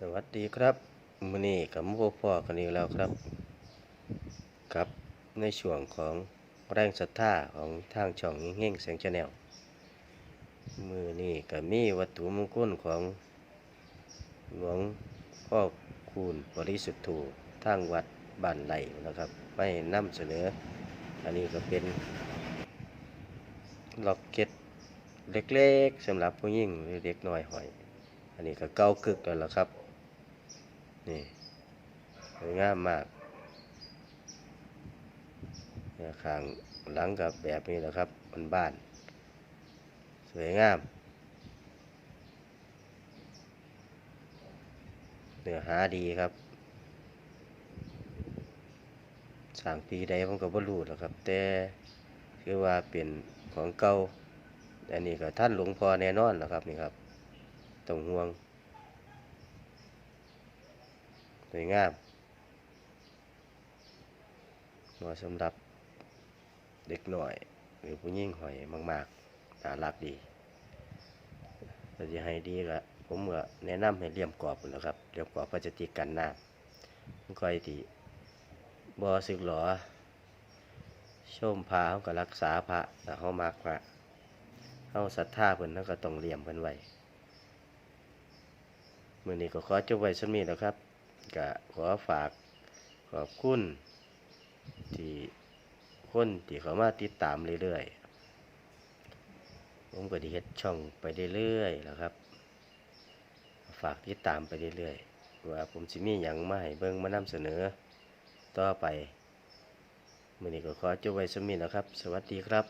สวัสดีครับมื้อนี้กับมู่พ่อกันอีกแล้วครับกับในช่วงของแรงศรัทธาของทางช่องเฮงๆแสงชาแนลมื้อนี้ก็มีวัตถุมงคลของหลวงพ่อคูณบริสุทธิ์ถูทางวัดบ้านไหลนะครับไม่นำเสนอ อันนี้ก็เป็นล็อกเก็ตเล็กๆสำหรับผู้หญิงหรือเด็กน้อยหอย อันนี้ก็เก้ากึกแล้วล่ะครับ นี่สวยงามมากเนี่ยข้างหลังกับแบบนี้แหละครับมันบ้าน สวยงาม เนื้อหาดีครับสั่งปีใดผมก็บ่รู้หรอกครับ แต่คือว่าเป็นของเก่าอันนี้ก็ท่านหลวงพ่อแน่นอนนะครับนี่ครับต้องห่วง ส วยงามเหมาะสำหรับเด็กหน่อย หรือผู้หญิงหอยมากๆน่ารักดีถ้าจะให้ดีก็ผมก็แนะนำให้เลี่ยมกรอบนแล้วครับเลี่ยมกรอบพลาสติกกันน้ำมันค่อยที่บ่สึกหรอชมพระเขาก็รักษาพระแต่เขามากพระเขาศรัทธาเพิ่นเขาก็ต้องเลี่ยมเพิ่นไว้มื้อนี้ก็ขอจบไว้สักนี้แล้วครับ ก็ขอฝากขอบคุณที่คนที่เขามาติดตามเรื่อยๆ ผมก็ดีเฮ็ดช่องไปเรื่อยๆแล้วครับ ฝากติดตามไปเรื่อยๆ ว่าผมสิมีหยังมาให้เบิ่งมานำเสนอ ต่อไป มื้อนี้ก็ขอจบไว้สมีแล้วครับ สวัสดีครับ